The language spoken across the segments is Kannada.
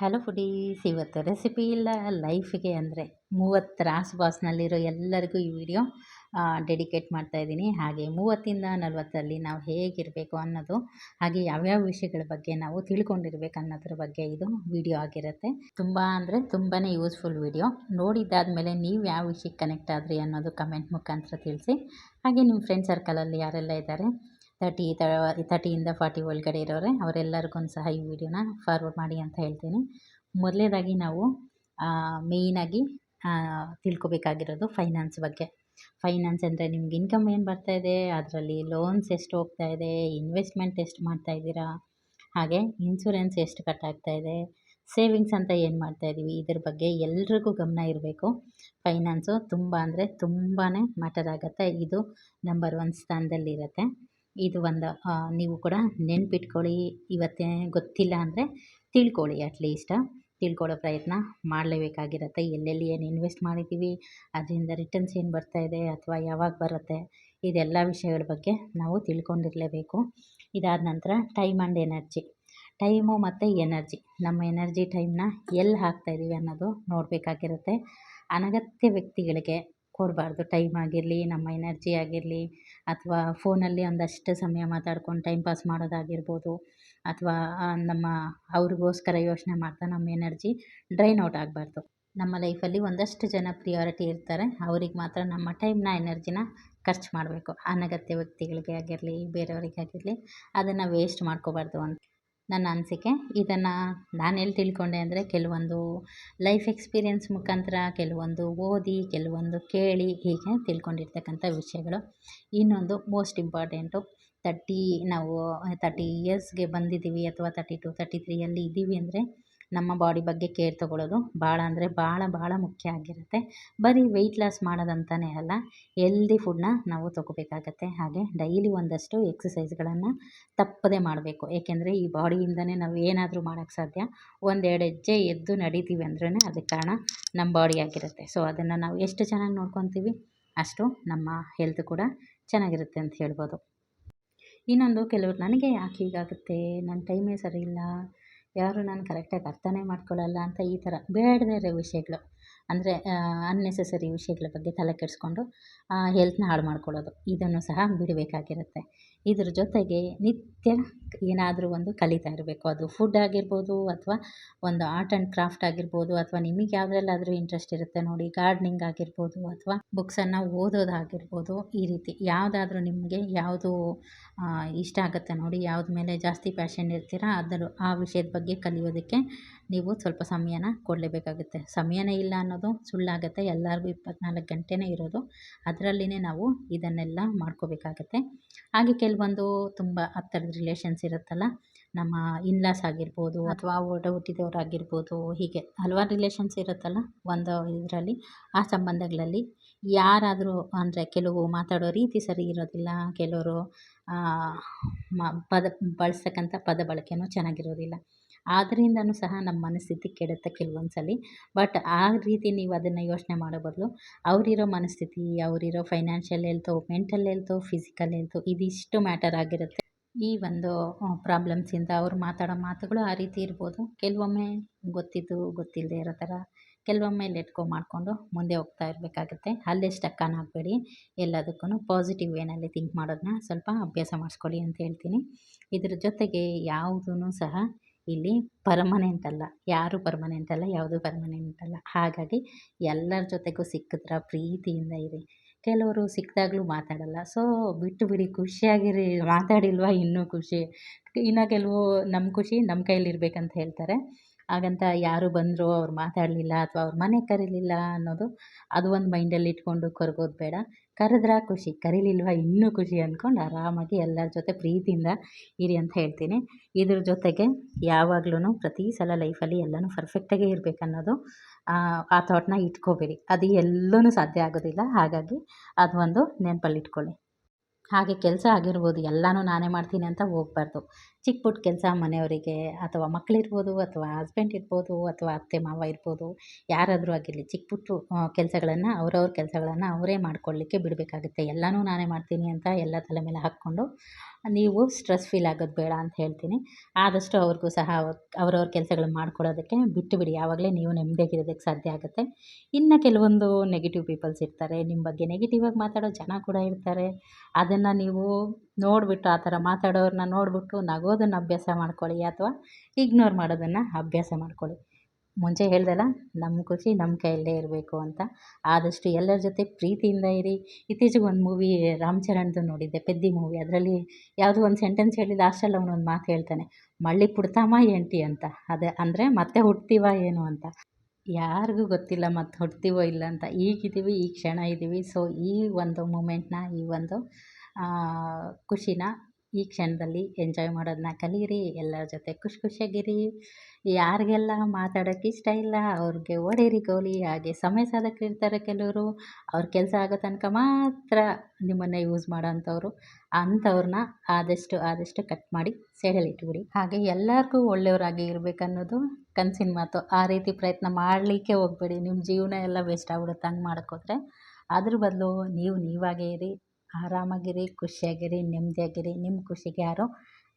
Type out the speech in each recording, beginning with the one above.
ಹಲೋ ಫುಡೀಸ್ ಇವತ್ತು ರೆಸಿಪಿ ಇಲ್ಲ, ಲೈಫಿಗೆ ಅಂದರೆ ಮೂವತ್ತು ರಾಸ್ ಬಾಸ್ನಲ್ಲಿರೋ ಎಲ್ಲರಿಗೂ ಈ ವಿಡಿಯೋ ಡೆಡಿಕೇಟ್ ಮಾಡ್ತಾ ಇದ್ದೀನಿ. ಹಾಗೆ ಮೂವತ್ತಿಂದ ನಲವತ್ತರಲ್ಲಿ ನಾವು ಹೇಗಿರಬೇಕು ಅನ್ನೋದು, ಹಾಗೆ ಯಾವ್ಯಾವ ವಿಷಯಗಳ ಬಗ್ಗೆ ನಾವು ತಿಳ್ಕೊಂಡಿರ್ಬೇಕು ಅನ್ನೋದ್ರ ಬಗ್ಗೆ ಇದು ವಿಡಿಯೋ ಆಗಿರುತ್ತೆ. ತುಂಬ ಅಂದರೆ ತುಂಬಾ ಯೂಸ್ಫುಲ್ ವಿಡಿಯೋ. ನೋಡಿದ್ದಾದಮೇಲೆ ನೀವು ಯಾವ ವಿಷಯಕ್ಕೆ ಕನೆಕ್ಟ್ ಆದ್ರಿ ಅನ್ನೋದು ಕಮೆಂಟ್ ಮುಖಾಂತರ ತಿಳಿಸಿ. ಹಾಗೆ ನಿಮ್ಮ ಫ್ರೆಂಡ್ ಸರ್ಕಲಲ್ಲಿ ಯಾರೆಲ್ಲ ಇದ್ದಾರೆ ತರ್ಟಿ ತರ್ಟಿಯಿಂದ ಫಾರ್ಟಿ ಒಳಗಡೆ ಇರೋರೆ. ಅವರೆಲ್ಲರಿಗೂ ಸಹ ಈ ವಿಡಿಯೋನ ಫಾರ್ವರ್ಡ್ ಮಾಡಿ ಅಂತ ಹೇಳ್ತೀನಿ. ಮೊದಲನೇದಾಗಿ ನಾವು ಮೇಯ್ನಾಗಿ ತಿಳ್ಕೊಬೇಕಾಗಿರೋದು ಫೈನಾನ್ಸ್ ಬಗ್ಗೆ. ಫೈನಾನ್ಸ್ ಅಂದರೆ ನಿಮ್ಗೆ ಇನ್ಕಮ್ ಏನು ಬರ್ತಾ ಇದೆ, ಅದರಲ್ಲಿ ಲೋನ್ಸ್ ಎಷ್ಟು ಹೋಗ್ತಾ ಇದೆ ಇನ್ವೆಸ್ಟ್ಮೆಂಟ್ ಎಷ್ಟು ಮಾಡ್ತಾ ಇದ್ದೀರಾ, ಹಾಗೆ ಇನ್ಸೂರೆನ್ಸ್ ಎಷ್ಟು ಕಟ್ಟಾಗ್ತಾ ಇದೆ ಸೇವಿಂಗ್ಸ್ ಅಂತ ಏನು ಮಾಡ್ತಾ ಇದ್ದೀವಿ ಇದ್ರ ಬಗ್ಗೆ ಎಲ್ರಿಗೂ ಗಮನ ಇರಬೇಕು. ಫೈನಾನ್ಸು ತುಂಬ ಅಂದರೆ ತುಂಬಾ ಮ್ಯಾಟರ್ ಆಗುತ್ತೆ. ಇದು ನಂಬರ್ ಒನ್ ಸ್ಥಾನದಲ್ಲಿರುತ್ತೆ. ಇದು ಒಂದು ನೀವು ಕೂಡ ನೆನ್ಪಿಟ್ಕೊಳ್ಳಿ. ಇವತ್ತೇ ಗೊತ್ತಿಲ್ಲ ಅಂದರೆ ತಿಳ್ಕೊಳ್ಳಿ ಅಟ್ಲೀಸ್ಟ್ ತಿಳ್ಕೊಳ್ಳೋ ಪ್ರಯತ್ನ ಮಾಡಲೇಬೇಕಾಗಿರುತ್ತೆ. ಎಲ್ಲೆಲ್ಲಿ ಏನು ಇನ್ವೆಸ್ಟ್ ಮಾಡಿದ್ದೀವಿ, ಅದರಿಂದ ರಿಟರ್ನ್ಸ್ ಏನು ಬರ್ತಾ ಇದೆ ಅಥವಾ ಯಾವಾಗ ಬರುತ್ತೆ, ಇದೆಲ್ಲ ವಿಷಯಗಳ ಬಗ್ಗೆ ನಾವು ತಿಳ್ಕೊಂಡಿರಲೇಬೇಕು. ಇದಾದ ನಂತರ ಟೈಮ್ ಆ್ಯಂಡ್ ಎನರ್ಜಿ ಟೈಮು ಮತ್ತು ಎನರ್ಜಿ ನಮ್ಮ ಎನರ್ಜಿ ಟೈಮ್ನ ಎಲ್ಲಿ ಹಾಕ್ತಾ ಇದ್ದೀವಿ ಅನ್ನೋದು ನೋಡಬೇಕಾಗಿರುತ್ತೆ. ಅನಗತ್ಯ ವ್ಯಕ್ತಿಗಳಿಗೆ ಕೊಡಬಾರ್ದು. ಟೈಮ್ ಆಗಿರಲಿ, ನಮ್ಮ ಎನರ್ಜಿ ಆಗಿರಲಿ ಅಥವಾ ಫೋನಲ್ಲಿ ಒಂದಷ್ಟು ಸಮಯ ಮಾತಾಡ್ಕೊಂಡು ಟೈಮ್ ಪಾಸ್ ಮಾಡೋದಾಗಿರ್ಬೋದು, ಅಥವಾ ನಮ್ಮ ಅವ್ರಿಗೋಸ್ಕರ ಯೋಚನೆ ಮಾಡ್ತಾ ನಮ್ಮ ಎನರ್ಜಿ ಡ್ರೈನ್ ಔಟ್ ಆಗಬಾರ್ದು. ನಮ್ಮ ಲೈಫಲ್ಲಿ ಒಂದಷ್ಟು ಜನ ಪ್ರಿಯಾರಿಟಿ ಇರ್ತಾರೆ, ಅವ್ರಿಗೆ ಮಾತ್ರ ನಮ್ಮ ಟೈಮ್ನ ಎನರ್ಜಿನ ಖರ್ಚು ಮಾಡಬೇಕು. ಅನಗತ್ಯ ವ್ಯಕ್ತಿಗಳಿಗೆ ಆಗಿರಲಿ ಬೇರೆಯವರಿಗೆ ಆಗಿರಲಿ ಅದನ್ನು ವೇಸ್ಟ್ ಮಾಡ್ಕೋಬಾರ್ದು ಅಂತ. ನನ್ನ ಅನಿಸಿಕೆ. ಇದನ್ನು ನಾನು ಎಲ್ಲಿ ತಿಳ್ಕೊಂಡೆ ಅಂದರೆ ಕೆಲವೊಂದು ಲೈಫ್ ಎಕ್ಸ್ಪೀರಿಯೆನ್ಸ್ ಮುಖಾಂತರ, ಕೆಲವೊಂದು ಓದಿ, ಕೆಲವೊಂದು ಕೇಳಿ ಹೀಗೆ ತಿಳ್ಕೊಂಡಿರ್ತಕ್ಕಂಥ ವಿಷಯಗಳು. ಇನ್ನೊಂದು ಮೋಸ್ಟ್ ಇಂಪಾರ್ಟೆಂಟು, ತರ್ಟಿ ನಾವು, ತರ್ಟಿ ಇಯರ್ಸ್ಗೆ ಬಂದಿದ್ದೀವಿ ಅಥವಾ ತರ್ಟಿ ಟು, ತರ್ಟಿ ತ್ರೀಯಲ್ಲಿ ಇದ್ದೀವಿ ಅಂದರೆ ನಮ್ಮ ಬಾಡಿ ಬಗ್ಗೆ ಕೇರ್ ತೊಗೊಳ್ಳೋದು ಭಾಳ ಅಂದರೆ ಭಾಳ ಭಾಳ ಮುಖ್ಯ ಆಗಿರುತ್ತೆ. ಬರೀ ವೆಯ್ಟ್ ಲಾಸ್ ಮಾಡೋದಂತಲೇ ಅಲ್ಲ ಎಲ್ದಿ ಫುಡ್ನ ನಾವು ತೊಗೋಬೇಕಾಗತ್ತೆ. ಹಾಗೆ ಡೈಲಿ ಒಂದಷ್ಟು ಎಕ್ಸಸೈಸ್ಗಳನ್ನು ತಪ್ಪದೇ ಮಾಡಬೇಕು. ಏಕೆಂದರೆ ಈ ಬಾಡಿಯಿಂದನೇ ನಾವು ಏನಾದರೂ ಮಾಡೋಕ್ಕೆ ಸಾಧ್ಯ. ಒಂದೆರಡು ಹೆಜ್ಜೆ ಎದ್ದು ನಡೀತೀವಿ ಅಂದ್ರೇ ಅದಕ್ಕೆ ಕಾರಣ ನಮ್ಮ ಬಾಡಿ ಆಗಿರುತ್ತೆ. ಸೊ ಅದನ್ನು ನಾವು ಎಷ್ಟು ಚೆನ್ನಾಗಿ ನೋಡ್ಕೊತೀವಿ ಅಷ್ಟು ನಮ್ಮ ಹೆಲ್ತ್ ಕೂಡ ಚೆನ್ನಾಗಿರುತ್ತೆ ಅಂತ ಹೇಳ್ಬೋದು. ಇನ್ನೊಂದು, ಕೆಲವ್ರು ನನಗೆ ಯಾಕೆ ಹೀಗಾಗುತ್ತೆ? ನನ್ನ ಟೈಮೇ ಸರಿ ಇಲ್ಲ. ಯಾರು ನಾನು ಕರೆಕ್ಟಾಗಿ ಅರ್ಥನೇ ಮಾಡ್ಕೊಳ್ಳಲ್ಲ ಅಂತ ಈ ಥರ ಬೇಡದೇ ಇರೋ ವಿಷಯಗಳು, ಅಂದರೆ ಅನ್ನೆಸೆಸರಿ ವಿಷಯಗಳ ಬಗ್ಗೆ ತಲೆ ಕೆಡಿಸ್ಕೊಂಡು ಹೆಲ್ತ್ನ ಹಾಳು ಮಾಡ್ಕೊಳ್ಳೋದು, ಇದನ್ನು ಸಹ ಬಿಡಬೇಕಾಗಿರುತ್ತೆ. ಇದ್ರ ಜೊತೆಗೆ ನಿತ್ಯ ಏನಾದರೂ ಒಂದು ಕಲಿತಾ ಇರಬೇಕು. ಅದು ಫುಡ್ ಆಗಿರ್ಬೋದು ಅಥವಾ ಒಂದು ಆರ್ಟ್ ಆ್ಯಂಡ್ ಕ್ರಾಫ್ಟ್ ಆಗಿರ್ಬೋದು ಅಥವಾ ನಿಮಗೆ ಯಾವುದ್ರಲ್ಲಾದರೂ ಇಂಟ್ರೆಸ್ಟ್ ಇರುತ್ತೆ ನೋಡಿ ಗಾರ್ಡ್ನಿಂಗ್ ಆಗಿರ್ಬೋದು ಅಥವಾ ಬುಕ್ಸನ್ನು ಓದೋದಾಗಿರ್ಬೋದು ಈ ರೀತಿ ಯಾವುದಾದ್ರೂ ನಿಮಗೆ ಯಾವುದು ಇಷ್ಟ ಆಗುತ್ತೆ ನೋಡಿ, ಯಾವ್ದು ಮೇಲೆ ಜಾಸ್ತಿ ಪ್ಯಾಷನ್ ಇರ್ತೀರಾ ಅದರ ಆ ವಿಷಯದ ಬಗ್ಗೆ ಕಲಿಯೋದಕ್ಕೆ ನೀವು ಸ್ವಲ್ಪ ಸಮಯನ ಕೊಡಲೇಬೇಕಾಗುತ್ತೆ. ಸಮಯನೇ ಇಲ್ಲ ಅನ್ನೋದು ಸುಳ್ಳಾಗುತ್ತೆ, ಎಲ್ಲರಿಗೂ ಇಪ್ಪತ್ನಾಲ್ಕು ಗಂಟೆನೇ ಇರೋದು. ಅದರಲ್ಲಿನೇ ನಾವು ಇದನ್ನೆಲ್ಲ ಮಾಡ್ಕೋಬೇಕಾಗತ್ತೆ. ಹಾಗೆ ಕೆಲವೊಂದು ತುಂಬ ಹತ್ತಿರದ ರಿಲೇಷನ್ಸ್ ಇರುತ್ತಲ್ಲ, ನಮ್ಮ ಇನ್ಲಾಸ್ ಆಗಿರ್ಬೋದು ಅಥವಾ ಓಡ ಹುಟ್ಟಿದವರಾಗಿರ್ಬೋದು, ಹೀಗೆ ಹಲವಾರು ರಿಲೇಷನ್ಸ್ ಇರುತ್ತಲ್ಲ ಒಂದು ಇದರಲ್ಲಿ, ಆ ಸಂಬಂಧಗಳಲ್ಲಿ. ಯಾರಾದರೂ ಅಂದರೆ ಕೆಲವು ಮಾತಾಡೋ ರೀತಿ ಸರಿ ಇರೋದಿಲ್ಲ, ಕೆಲವರು ಮ, ಪದ, ಬಳಸ್ತಕ್ಕಂಥ ಪದ ಬಳಕೆನೂ ಚೆನ್ನಾಗಿರೋದಿಲ್ಲ. ಆದ್ರಿಂದನೂ ಸಹ ನಮ್ಮ ಮನಸ್ಥಿತಿ ಕೆಡುತ್ತೆ ಕೆಲವೊಂದು ಸಲ ಬಟ್ ಆ ರೀತಿ ನೀವು ಅದನ್ನು ಯೋಚನೆ ಮಾಡೋ ಬದಲು ಅವರಿರೋ ಮನಸ್ಥಿತಿ, ಅವರಿರೋ financial health, mental health, physical health ಇದಿಷ್ಟು ಮ್ಯಾಟರ್ ಆಗಿರುತ್ತೆ. ಈ ಒಂದು ಪ್ರಾಬ್ಲಮ್ಸಿಂದ ಅವ್ರು ಮಾತಾಡೋ ಮಾತುಗಳು ಆ ರೀತಿ ಇರ್ಬೋದು. ಕೆಲವೊಮ್ಮೆ ಗೊತ್ತಿದ್ದು ಗೊತ್ತಿಲ್ಲದೆ ಇರೋ ಥರ ಕೆಲವೊಮ್ಮೆ ಲೆಟ್ಕೋ ಮಾಡಿಕೊಂಡು ಮುಂದೆ ಹೋಗ್ತಾ ಇರಬೇಕಾಗುತ್ತೆ. ಅಲ್ಲೇ ಸ್ಟಕ್ಕನ್ ಆಗಬೇಡಿ. ಎಲ್ಲದಕ್ಕೂ ಪಾಸಿಟಿವ್ ವೇನಲ್ಲಿ ಥಿಂಕ್ ಮಾಡೋದನ್ನ ಸ್ವಲ್ಪ ಅಭ್ಯಾಸ ಮಾಡಿಸ್ಕೊಳ್ಳಿ ಅಂತ ಹೇಳ್ತೀನಿ. ಇದ್ರ ಜೊತೆಗೆ ಯಾವುದೂ ಸಹ ಇಲ್ಲಿ ಪರ್ಮನೆಂಟ್ ಅಲ್ಲ ಯಾರು ಪರ್ಮನೆಂಟ್ ಅಲ್ಲ ಯಾವುದು ಪರ್ಮನೆಂಟ್ ಅಲ್ಲ ಹಾಗಾಗಿ ಎಲ್ಲರ ಜೊತೆಗೂ ಸಿಕ್ಕಿದ್ರ, ಪ್ರೀತಿಯಿಂದ ಇರಿ. ಕೆಲವರು ಸಿಕ್ಕಿದಾಗ್ಲೂ ಮಾತಾಡಲ್ಲ. ಸೊ, ಬಿಟ್ಟು ಬಿಡಿ, ಖುಷಿಯಾಗಿರಿ, ಮಾತಾಡಿಲ್ವಾ ಇನ್ನೂ ಖುಷಿ? ಇನ್ನು ಕೆಲವು ನಮ್ಮ ಖುಷಿ ನಮ್ಮ ಕೈಲಿರ್ಬೇಕಂತ ಹೇಳ್ತಾರೆ. ಹಾಗಂತ ಯಾರು ಬಂದರು ಅವ್ರು ಮಾತಾಡಲಿಲ್ಲ ಅಥವಾ ಅವ್ರ ಮನೆಗೆ ಕರೀಲಿಲ್ಲ ಅನ್ನೋದು ಅದು ಒಂದು ಮೈಂಡಲ್ಲಿ ಇಟ್ಕೊಂಡು ಕೊರಗೋದು ಬೇಡ. ಕರೆದ್ರೆ ಖುಷಿ, ಕರೀಲಿಲ್ವ ಇನ್ನೂ ಖುಷಿ ಅಂದ್ಕೊಂಡು ಆರಾಮಾಗಿ ಎಲ್ಲರ ಜೊತೆ ಪ್ರೀತಿಯಿಂದ ಇರಿ ಅಂತ ಹೇಳ್ತೀನಿ. ಇದ್ರ ಜೊತೆಗೆ ಯಾವಾಗ್ಲೂ ಪ್ರತಿ ಸಲ ಲೈಫಲ್ಲಿ ಎಲ್ಲನೂ ಪರ್ಫೆಕ್ಟಾಗೇ ಇರಬೇಕು ಅನ್ನೋದು ಆ ಥಾಟ್ನ ಇಟ್ಕೋಬೇಡಿ. ಅದು ಎಲ್ಲೂ ಸಾಧ್ಯ ಆಗೋದಿಲ್ಲ. ಹಾಗಾಗಿ ಅದು ಒಂದು ನೆನಪಲ್ಲಿ ಇಟ್ಕೊಳ್ಳಿ. ಹಾಗೆ ಕೆಲಸ ಆಗಿರ್ಬೋದು, ಎಲ್ಲನೂ ನಾನೇ ಮಾಡ್ತೀನಿ ಅಂತ ಹೋಗ್ಬಾರ್ದು. ಚಿಕ್ಕ ಪುಟ್ಟ ಕೆಲಸ ಮನೆಯವರಿಗೆ ಅಥವಾ ಮಕ್ಕಳಿರ್ಬೋದು ಅಥವಾ ಹಸ್ಬೆಂಡ್ ಇರ್ಬೋದು ಅಥವಾ ಅತ್ತೆ, ಮಾವ ಇರ್ಬೋದು, ಯಾರಾದರೂ ಆಗಿರಲಿ ಚಿಕ್ಕ ಪುಟ್ಟ ಕೆಲಸಗಳನ್ನು, ಅವ್ರವ್ರ ಕೆಲಸಗಳನ್ನು ಅವರೇ ಮಾಡ್ಕೊಳ್ಳಿಕ್ಕೆ ಬಿಡಬೇಕಾಗುತ್ತೆ. ಎಲ್ಲನೂ ನಾನೇ ಮಾಡ್ತೀನಿ ಅಂತ ಎಲ್ಲ ತಲೆ ಮೇಲೆ ಹಾಕ್ಕೊಂಡು ನೀವು ಸ್ಟ್ರೆಸ್ ಫೀಲ್ ಆಗೋದು ಬೇಡ ಅಂತ ಹೇಳ್ತೀನಿ. ಆದಷ್ಟು ಅವ್ರಿಗೂ ಸಹ ಅವ್ರವ್ರ ಕೆಲಸಗಳನ್ನ ಮಾಡ್ಕೊಳ್ಳೋದಕ್ಕೆ ಬಿಟ್ಟು ಬಿಡಿ. ಆವಾಗಲೇ ನೀವು ನೆಮ್ಮದಿಯಾಗಿರೋದಕ್ಕೆ ಸಾಧ್ಯ ಆಗುತ್ತೆ. ಇನ್ನು ಕೆಲವೊಂದು ನೆಗೆಟಿವ್ ಪೀಪಲ್ಸ್ ಇರ್ತಾರೆ. ನಿಮ್ಮ ಬಗ್ಗೆ ನೆಗೆಟಿವ್ ಆಗಿ ಮಾತಾಡೋ ಜನ ಕೂಡ ಇರ್ತಾರೆ. ಅದನ್ನು ನೀವು ನೋಡಿಬಿಟ್ಟು ಆ ಥರ ಮಾತಾಡೋರನ್ನ ನೋಡಿಬಿಟ್ಟು ನಗೋದನ್ನು ಅಭ್ಯಾಸ ಮಾಡ್ಕೊಳ್ಳಿ ಅಥವಾ ಇಗ್ನೋರ್ ಮಾಡೋದನ್ನು ಅಭ್ಯಾಸ ಮಾಡ್ಕೊಳ್ಳಿ. ಮುಂಚೆ ಹೇಳ್ದಲ್ಲ ನಮ್ಮ ಖುಷಿ ನಮ್ಮ ಕೈಯಲ್ಲೇ ಇರಬೇಕು ಅಂತ. ಆದಷ್ಟು ಎಲ್ಲರ ಜೊತೆ ಪ್ರೀತಿಯಿಂದ ಇರಿ. ಇತ್ತೀಚೆಗೆ ಒಂದು ಮೂವಿ ರಾಮ್ ಚರಣ್ದು ನೋಡಿದ್ದೆ, ಪೆದ್ದಿ ಮೂವಿ ಅದರಲ್ಲಿ ಯಾವುದೋ ಒಂದು ಸೆಂಟೆನ್ಸ್ ಹೇಳಿ ಲಾಸ್ಟಲ್ಲಿ ಅವನೊಂದು ಮಾತು ಹೇಳ್ತಾನೆ, ಮಳ್ಳಿ ಪುಡ್ತಾಮ ಎಂಟಿ ಅಂತ. ಅದೇ ಅಂದರೆ, ಮತ್ತೆ ಹುಡ್ತೀವ ಏನು ಅಂತ. ಯಾರಿಗೂ ಗೊತ್ತಿಲ್ಲ ಮತ್ತೆ ಹುಟ್ತೀವೋ ಇಲ್ಲ ಅಂತ. ಈಗಿದ್ದೀವಿ ಈ ಕ್ಷಣ ಇದ್ದೀವಿ ಸೊ ಈ ಒಂದು ಮೂಮೆಂಟ್ನ ಈ ಒಂದು ಖುಷಿನ ಈ ಕ್ಷಣದಲ್ಲಿ ಎಂಜಾಯ್ ಮಾಡೋದನ್ನ ಕಲೀರಿ, ಎಲ್ಲರ ಜೊತೆ ಖುಷಿ ಖುಷಿಯಾಗಿರಿ. ಯಾರಿಗೆಲ್ಲ ಮಾತಾಡೋಕ್ಕೆ ಇಷ್ಟ ಇಲ್ಲ, ಅವ್ರಿಗೆ ಓಡೇರಿ ಗೋಲಿ, ಹಾಗೆ ಸಮಯ ಸಾಧಕರು ಇರ್ತಾರೆ ಕೆಲವರು, ಅವ್ರ ಕೆಲಸ ಆಗೋ ತನಕ ಮಾತ್ರ ನಿಮ್ಮನ್ನು ಯೂಸ್ ಮಾಡೋಂಥವ್ರು, ಅಂಥವ್ರನ್ನ ಆದಷ್ಟು ಆದಷ್ಟು ಕಟ್ ಮಾಡಿ ಸೈಡಲ್ಲಿ ಇಟ್ಬಿಡಿ ಹಾಗೆ ಎಲ್ಲರಿಗೂ ಒಳ್ಳೆಯವರಾಗಿ ಇರಬೇಕನ್ನೋದು ಕನಸಿನ ಮಾತು. ಆ ರೀತಿ ಪ್ರಯತ್ನ ಮಾಡಲಿಕ್ಕೆ ಹೋಗಬೇಡಿ. ನಿಮ್ಮ ಜೀವನ ಎಲ್ಲ ವೇಸ್ಟ್ ಆಗ್ಬಿಡುತ್ತೆ, ಹಂಗೆ ಮಾಡೋಕ್ಕೋದ್ರೆ ಅದ್ರ ಬದಲು ನೀವು ನೀವಾಗೇ ಇರಿ. ಆರಾಮಾಗಿರಿ, ಖುಷಿಯಾಗಿರಿ, ನೆಮ್ಮದಿಯಾಗಿರಿ. ನಿಮ್ಮ ಖುಷಿಗೆ ಯಾರು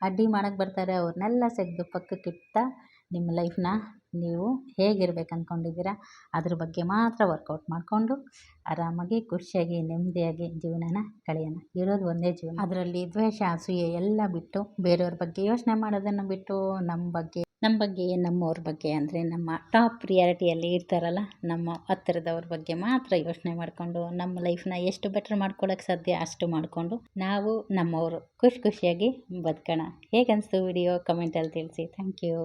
ಅಡ್ಡಿ ಮಾಡೋಕ್ಕೆ ಬರ್ತಾರೆ. ಅವ್ರನ್ನೆಲ್ಲ ಪಕ್ಕಕ್ಕೆ ಪಕ್ಕಕ್ಕಿಡ್ತಾ ನಿಮ್ಮ ಲೈಫ್ನ ನೀವು ಹೇಗಿರ್ಬೇಕು ಅಂದ್ಕೊಂಡಿದ್ದೀರ ಅದ್ರ ಬಗ್ಗೆ ಮಾತ್ರ ವರ್ಕೌಟ್ ಮಾಡಿಕೊಂಡು ಆರಾಮಾಗಿ, ಖುಷಿಯಾಗಿ, ನೆಮ್ಮದಿಯಾಗಿ ಜೀವನನ ಕಳೆಯೋಣ. ಇರೋದು ಒಂದೇ ಜೀವನ. ಅದರಲ್ಲಿ ದ್ವೇಷ, ಅಸೂಯೆ ಎಲ್ಲ ಬಿಟ್ಟು ಬೇರೆಯವ್ರ ಬಗ್ಗೆ ಯೋಚನೆ ಮಾಡೋದನ್ನು ಬಿಟ್ಟು ನಮ್ಮ ಬಗ್ಗೆ ನಮ್ಮ ಬಗ್ಗೆ, ನಮ್ಮವ್ರ ಬಗ್ಗೆ ಅಂದರೆ ನಮ್ಮ ಟಾಪ್ ಪ್ರಿಯಾರಿಟಿಯಲ್ಲಿ ಇರ್ತಾರಲ್ಲ, ನಮ್ಮ ಹತ್ತಿರದವ್ರ ಬಗ್ಗೆ ಮಾತ್ರ ಯೋಚನೆ ಮಾಡಿಕೊಂಡು, ನಮ್ಮ ಲೈಫ್ನ ಎಷ್ಟು ಬೆಟ್ರ್ ಮಾಡ್ಕೊಳ್ಳೋಕ್ಕೆ ಸಾಧ್ಯ ಅಷ್ಟು ಮಾಡಿಕೊಂಡು ನಾವು ನಮ್ಮವರು ಖುಷಿ ಖುಷಿಯಾಗಿ ಬದುಕೋಣ. ಹೇಗನ್ನಿಸ್ತು ವಿಡಿಯೋ ಕಮೆಂಟಲ್ಲಿ ತಿಳಿಸಿ. Thank you